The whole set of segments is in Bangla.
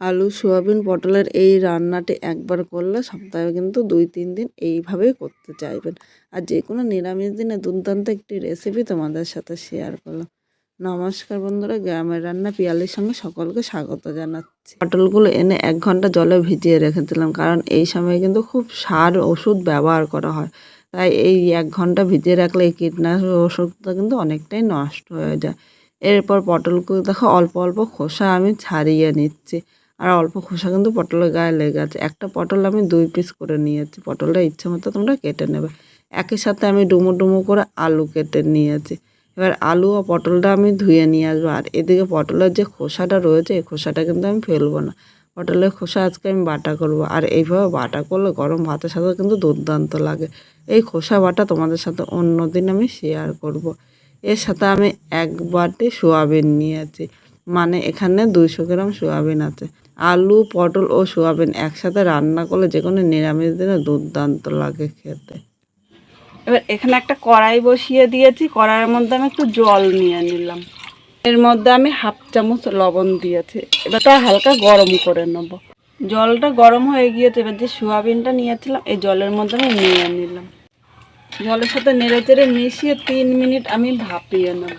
আলু, সোয়াবিন, পটলের এই রান্নাটি একবার করলে সপ্তাহে কিন্তু দুই, তিন দিন এইভাবেই করতে চাইবেন। আর যে কোনো নিরামিষ দিনে দুর্দান্ত একটি রেসিপি তোমাদের সাথে শেয়ার করলাম। নমস্কার বন্ধুরা, গ্রামের রান্না পিয়ালির সঙ্গে সকলকে স্বাগত জানাচ্ছি। পটলগুলো এনে এক ঘণ্টা জলে ভিজিয়ে রেখেছিলাম কারণ এই সময় কিন্তু খুব সার ওষুধ ব্যবহার করা হয়। তাই এই এক ঘণ্টা ভিজিয়ে রাখলে এই কীটনাশক ওষুধটা কিন্তু অনেকটাই নষ্ট হয়ে যায়। এরপর পটলগুলো দেখো অল্প অল্প খোসা আমি ছাড়িয়ে নিচ্ছি। আর অল্প খোসা কিন্তু পটলের গায়ে লেগে আছে। একটা পটল আমি দুই পিস করে নিয়েছি। পটলটা ইচ্ছে মতো তোমরা কেটে নেবে। একই সাথে আমি ডুমো ডুমো করে আলু কেটে নিয়েছি। এবার আলু ও পটলটা আমি ধুয়ে নিয়ে আসব। আর এদিকে পটলের যে খোসাটা রয়েছে, এই খোসাটা কিন্তু আমি ফেলব না। পটলের খোসা আজকে আমি বাটা করব। আর এইভাবে বাটা করলে গরম ভাতের সাথে কিন্তু দুর্দান্ত লাগে। এই খোসা বাটা তোমাদের সাথে অন্য দিন আমি শেয়ার করব। এর সাথে আমি এক বাটি সোয়াবিন নিয়েছি। মানে এখানে দুইশো গ্রাম সোয়াবিন আছে। আলু, পটল ও সোয়াবিন একসাথে রান্না করলে যে কোনো নিরামিষ দিনে দুর্দান্ত লাগে খেতে। এবার এখানে একটা কড়াই বসিয়ে দিয়েছি, কড়াইয়ের মধ্যে আমি একটু জল নিয়ে নিলাম। এর মধ্যে আমি হাফ চামচ লবণ দিয়েছি। এবার তা হালকা গরম করে নেব। জলটা গরম হয়ে গিয়েছে, এবার যে সোয়াবিনটা নিয়েছিলাম, এই জলের মধ্যে আমি নিয়ে নিলাম। জলের সাথে নেড়ে চেড়ে মিশিয়ে তিন মিনিট আমি ভাপিয়ে নেব।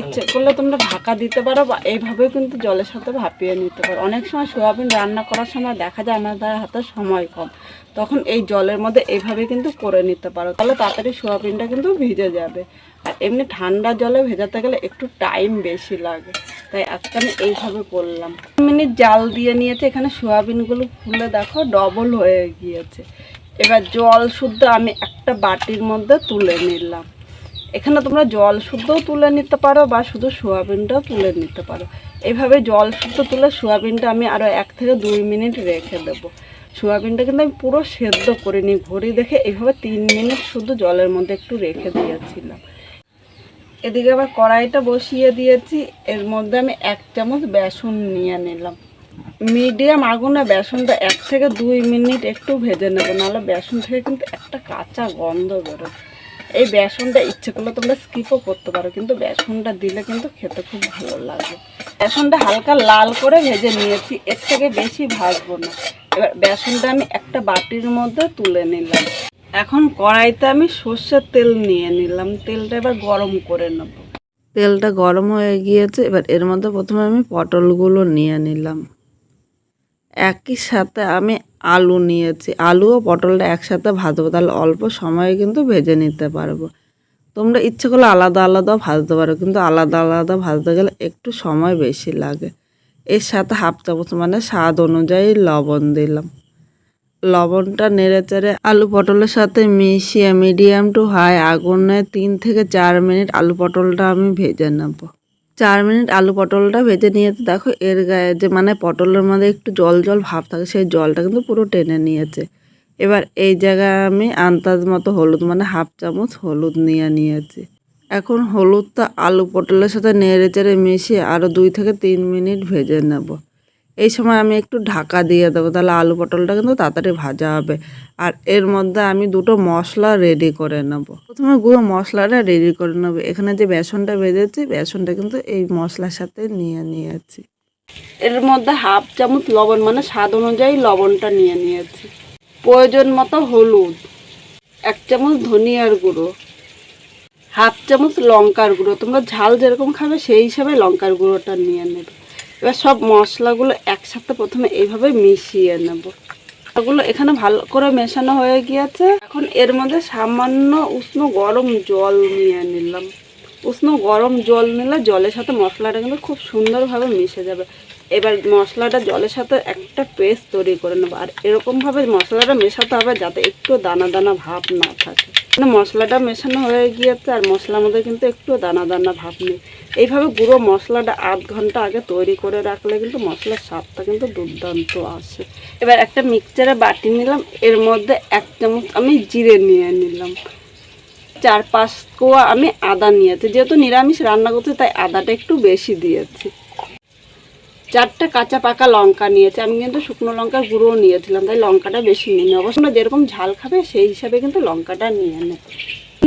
ইচ্ছে করলে তোমরা ঢাকা দিতে পারো বা এইভাবেও কিন্তু জলের সাথে ভাপিয়ে নিতে পারো। অনেক সময় সোয়াবিন রান্না করার সময় দেখা যায় আমাদের হাতে সময় কম। তখন এই জলের মধ্যে এইভাবে কিন্তু করে নিতে পারো। তাহলে তাড়াতাড়ি সোয়াবিনটা কিন্তু ভিজে যাবে। আর এমনি ঠান্ডা জলে ভেজাতে গেলে একটু টাইম বেশি লাগে। তাই আজকে আমি এইভাবে করলাম। মিনিট জাল দিয়ে নিয়েছে। এখানে সোয়াবিনগুলো ফুলে দেখো ডবল হয়ে গিয়েছে। এবার জল শুদ্ধ আমি একটা বাটির মধ্যে তুলে নিলাম। এখানে তোমরা জল শুদ্ধও তুলে নিতে পারো বা শুধু সোয়াবিনটাও তুলে নিতে পারো। এইভাবে জল শুদ্ধ তুলে সোয়াবিনটা আমি আরও এক থেকে দুই মিনিট রেখে দেবো। সোয়াবিনটা কিন্তু আমি পুরো সেদ্ধ করিনি, ঘড়ি দেখে এইভাবে তিন মিনিট শুধু জলের মধ্যে একটু রেখে দিয়েছিলাম। এদিকে আবার কড়াইটা বসিয়ে দিয়েছি, এর মধ্যে আমি এক চামচ বেসন নিয়ে নিলাম। মিডিয়াম আগুনে বেসনটা এক থেকে দুই মিনিট একটু ভেজে নেব, নাহলে বেসন থেকে কিন্তু একটা কাঁচা গন্ধ বেরোয়। এই বেসনটা ইচ্ছে করলে তোমরা স্কিপও করতে পারো, কিন্তু বেসনটা দিলে কিন্তু খেতে খুব ভালো লাগে। বেসনটা হালকা লাল করে ভেজে নিয়েছি, এর থেকে বেশি ভাজবো না। এবার বেসনটা আমি একটা বাটির মধ্যে তুলে নিলাম। এখন কড়াইতে আমি সর্ষের তেল নিয়ে নিলাম, তেলটা এবার গরম করে নেব। তেলটা গরম হয়ে গিয়েছে, এবার এর মধ্যে প্রথমে আমি পটলগুলো নিয়ে নিলাম। একই সাথে আমি আলু নিয়েছি। আলু ও পটলটা একসাথে ভাজবো তাহলে অল্প সময়ে কিন্তু ভেজে নিতে পারব। তোমরা ইচ্ছে করলে আলাদা আলাদা ভাজতে পারো, কিন্তু আলাদা আলাদা ভাজতে গেলে একটু সময় বেশি লাগে। এর সাথে হাফ চামচ মানে স্বাদ অনুযায়ী লবণ দিলাম। লবণটা নেড়ে চেড়ে আলু পটলের সাথে মিশিয়ে মিডিয়াম টু হাই আগুনে তিন থেকে চার মিনিট আলু পটলটা আমি ভেজে নেব। চার মিনিট আলু পটলটা ভেজে নিয়েছে দেখো এর গায়ে যে মানে পটলের মধ্যে একটু জল জল ভাব থাকে, সেই জলটা কিন্তু পুরো টেনে নিয়েছে। এবার এই জায়গায় আমি আন্দাজ মতো হলুদ মানে হাফ চামচ হলুদ নিয়ে নিয়েছি। এখন হলুদটা আলু পটলের সাথে নেড়ে চেড়ে মিশিয়ে আরও দুই থেকে তিন মিনিট ভেজে নেব। এই সময় আমি একটু ঢাকা দিয়ে দেবো, তাহলে আলু পটলটা কিন্তু তাড়াতাড়ি ভাজা হবে। আর এর মধ্যে আমি দুটো মশলা রেডি করে নেব। প্রথমে গুঁড়ো মশলাটা রেডি করে নেব। এখানে যে বেসনটা ভেজেছি, বেসনটা কিন্তু এই মশলার সাথে নিয়ে নিয়েছি। এর মধ্যে হাফ চামচ লবণ মানে স্বাদ অনুযায়ী লবণটা নিয়ে নিয়েছি। প্রয়োজন মতো হলুদ, এক চামচ ধনিয়ার গুঁড়ো, হাফ চামচ লঙ্কার গুঁড়ো। তোমরা ঝাল যেরকম খাবে, সেই হিসাবে লঙ্কার গুঁড়োটা নিয়ে নেবে। এবার সব মশলাগুলো একসাথে প্রথমে এইভাবে মিশিয়ে নেব। ওগুলো এখানে ভালো করে মেশানো হয়ে গিয়েছে। এখন এর মধ্যে সামান্য উষ্ণ গরম জল নিয়ে নিলাম। উষ্ণ গরম জল নিলে জলের সাথে মশলাটা কিন্তু খুব সুন্দরভাবে মিশে যাবে। এবার মশলাটা জলের সাথে একটা পেস্ট তৈরি করে নেব। আর এরকমভাবে মশলাটা মেশাতে হবে যাতে একটু দানা দানা ভাব না থাকে। মানে মশলাটা মেশানো হয়ে গিয়েছে আর মশলার মধ্যে কিন্তু একটু দানা দানা ভাব নেই। এইভাবে গুঁড়ো মশলাটা আধ ঘণ্টা আগে তৈরি করে রাখলে কিন্তু মশলার স্বাদটা কিন্তু দুর্দান্ত আসে। এবার একটা মিক্সচারে বাটি নিলাম, এর মধ্যে এক চামচ আমি জিরে নিয়ে নিলাম। চার পাঁচ কোয়া আমি আদা নিয়েছি। যেহেতু নিরামিষ রান্না করছি, তাই আদাটা একটু বেশি দিয়েছি। চারটে কাঁচা পাকা লঙ্কা নিয়েছি। আমি কিন্তু শুকনো লঙ্কার গুঁড়োও নিয়েছিলাম, তাই লঙ্কাটা বেশি নিয়ে অবশ্য যেরকম ঝাল খাবে, সেই হিসাবে কিন্তু লঙ্কাটা নিয়ে নেব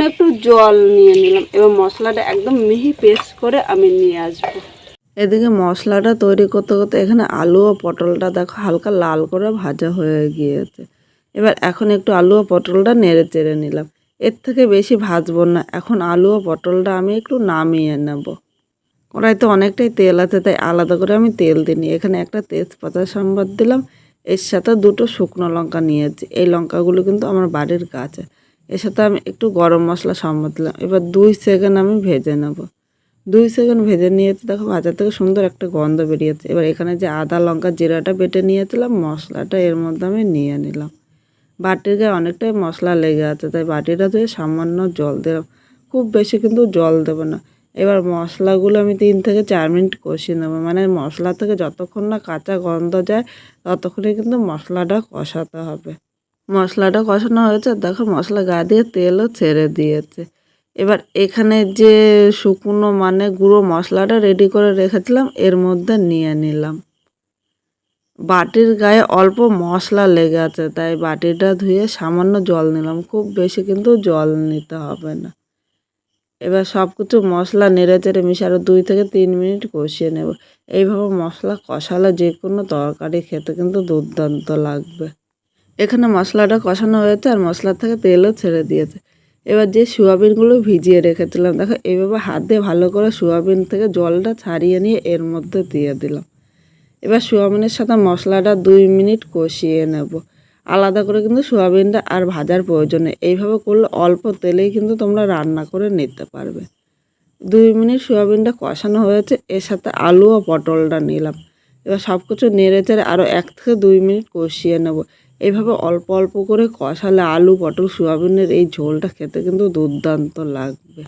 একটু জল নিয়ে নিলাম এবং মশলাটা একদম মিহি পেস্ট করে আমি নিয়ে আসব। এদিকে মশলাটা তৈরি করতে করতে এখানে আলু ও পটলটা দেখো হালকা লাল করে ভাজা হয়ে গিয়েছে। এবার এখন একটু আলু ও পটলটা নেড়ে চেড়ে নিলাম। এর থেকে বেশি ভাজবো না। এখন আলু ও পটলটা আমি একটু নামিয়ে নেব। কড়াইতে অনেকটাই তেল আছে, তাই আলাদা করে আমি তেল দিইনি। এখানে একটা তেজপাতা সম্বাদ দিলাম, এর সাথে দুটো শুকনো লঙ্কা নিয়েছি। এই লঙ্কাগুলো কিন্তু আমার বাড়ির গাছে এর সাথে আমি একটু গরম মশলা সম্বাদ দিলাম। এবার দুই সেকেন্ড আমি ভেজে নেব। দুই সেকেন্ড ভেজে নিয়েছি, দেখো ভাজা থেকে সুন্দর একটা গন্ধ বেরিয়েছে। এবার এখানে যে আদা লঙ্কা জিরাটা বেটে নিয়েছিলাম, মশলাটা এর মধ্যে আমি নিয়ে নিলাম। বাটির গায়ে অনেকটাই মশলা লেগে আছে, তাই বাটিটা ধুয়ে সামান্য জল দিলাম। খুব বেশি কিন্তু জল দেবো না। এবার মশলাগুলো আমি তিন থেকে চার মিনিট কষিয়ে নেব। মানে মশলা থেকে যতক্ষণ না কাঁচা গন্ধ যায়, ততক্ষণে কিন্তু মশলাটা কষাতে হবে। মশলাটা কষানো হয়েছে, দেখো মশলা গা দিয়ে তেলও ছেড়ে দিয়েছে। এবার এখানে যে শুকনো মানে গুঁড়ো মশলাটা রেডি করে রেখেছিলাম, এর মধ্যে নিয়ে নিলাম। বাটির গায়ে অল্প মশলা লেগে আছে, তাই বাটিটা ধুয়ে সামান্য জল নিলাম। খুব বেশি কিন্তু জল নিতে হবে না। এবার সব কিছু মশলা নেড়ে চেড়ে মিশে আরও দুই থেকে তিন মিনিট কষিয়ে নেব। এইভাবে মশলা কষালে যে কোনো তরকারি খেতে কিন্তু দুর্দান্ত লাগবে। এখানে মশলাটা কষানো হয়েছে আর মশলা থেকে তেলও ছেড়ে দিয়েছে। এবার যে সোয়াবিনগুলো ভিজিয়ে রেখেছিলাম, দেখো এইভাবে হাত দিয়ে ভালো করে সোয়াবিন থেকে জলটা ছাড়িয়ে নিয়ে এর মধ্যে দিয়ে দিলাম। এবার সোয়াবিনের সাথে মশলাটা দুই মিনিট কষিয়ে নেব। আলাদা করে কিন্তু সোয়াবিনটা আর ভাজার প্রয়োজন নেই। এইভাবে করলে অল্প তেলেই কিন্তু তোমরা রান্না করে নিতে পারবে। দুই মিনিট সোয়াবিনটা কষানো হয়েছে, এর সাথে আলু ও পটলটা নিলাম। এবার সব কিছু নেড়ে চেড়ে আরও এক থেকে দুই মিনিট কষিয়ে নেব। এইভাবে অল্প অল্প করে কষালে আলু, পটল, সোয়াবিনের এই ঝোলটা খেতে কিন্তু দুর্দান্ত লাগবে।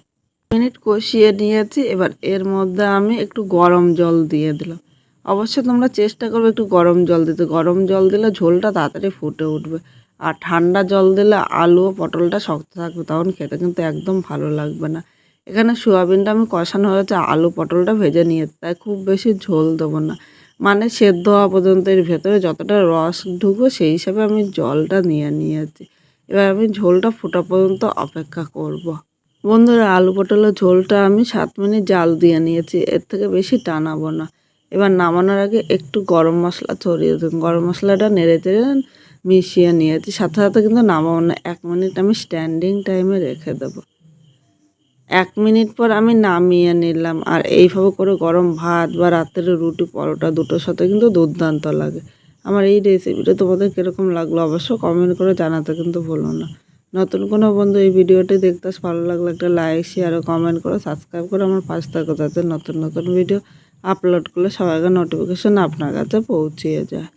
মিনিট কষিয়ে নিয়েছি, এবার এর মধ্যে আমি একটু গরম জল দিয়ে দিলাম। অবশ্যই তোমরা চেষ্টা করবে একটু গরম জল দিতে। গরম জল দিলে ঝোলটা তাড়াতাড়ি ফুটে উঠবে। আর ঠান্ডা জল দিলে আলু পটলটা শক্ত থাকবে, তখন খেতে কিন্তু একদম ভালো লাগবে না। এখানে সোয়াবিনটা আমি কষানো হয়েছে, আলু পটলটা ভেজে নিয়ে তাই খুব বেশি ঝোল দেবো না। মানে সেদ্ধ হওয়া পর্যন্ত এর ভেতরে যতটা রস ঢুকবে, সেই হিসাবে আমি জলটা নিয়ে নিয়েছি। এবার আমি ঝোলটা ফোটা পর্যন্ত অপেক্ষা করব। বন্ধুরা, আলু পটলের ঝোলটা আমি সাত মিনিট জাল দিয়ে নিয়েছি, এর থেকে বেশি টানাবো না। এবার নামানোর আগে একটু গরম মশলা ছড়িয়ে দিন গরম মশলাটা নেড়ে চেড়ে মিশিয়ে নিয়েছি। সাথে সাথে কিন্তু নামাবো না। এক মিনিট আমি স্ট্যান্ডিং টাইমে রেখে দেবো। এক মিনিট পর আমি নামিয়ে নিলাম। আর এইভাবে করে গরম ভাত বা রাত্রে রুটি, পরোটা দুটোর সাথে কিন্তু দুর্দান্ত লাগে। আমার এই রেসিপিটা তোমাদের কীরকম লাগল অবশ্য কমেন্ট করে জানাতে কিন্তু ভুলো না। নতুন কোনো বন্ধু এই ভিডিওটি দেখতে ভালো লাগলে একটা লাইক শেয়ার ও কমেন্ট করে সাবস্ক্রাইব করে আমার পাশ থাকো। যাতে নতুন নতুন ভিডিও আপলোড করলে সবাইকে নোটিফিকেশন আপনার কাছে পৌঁছিয়ে যায়।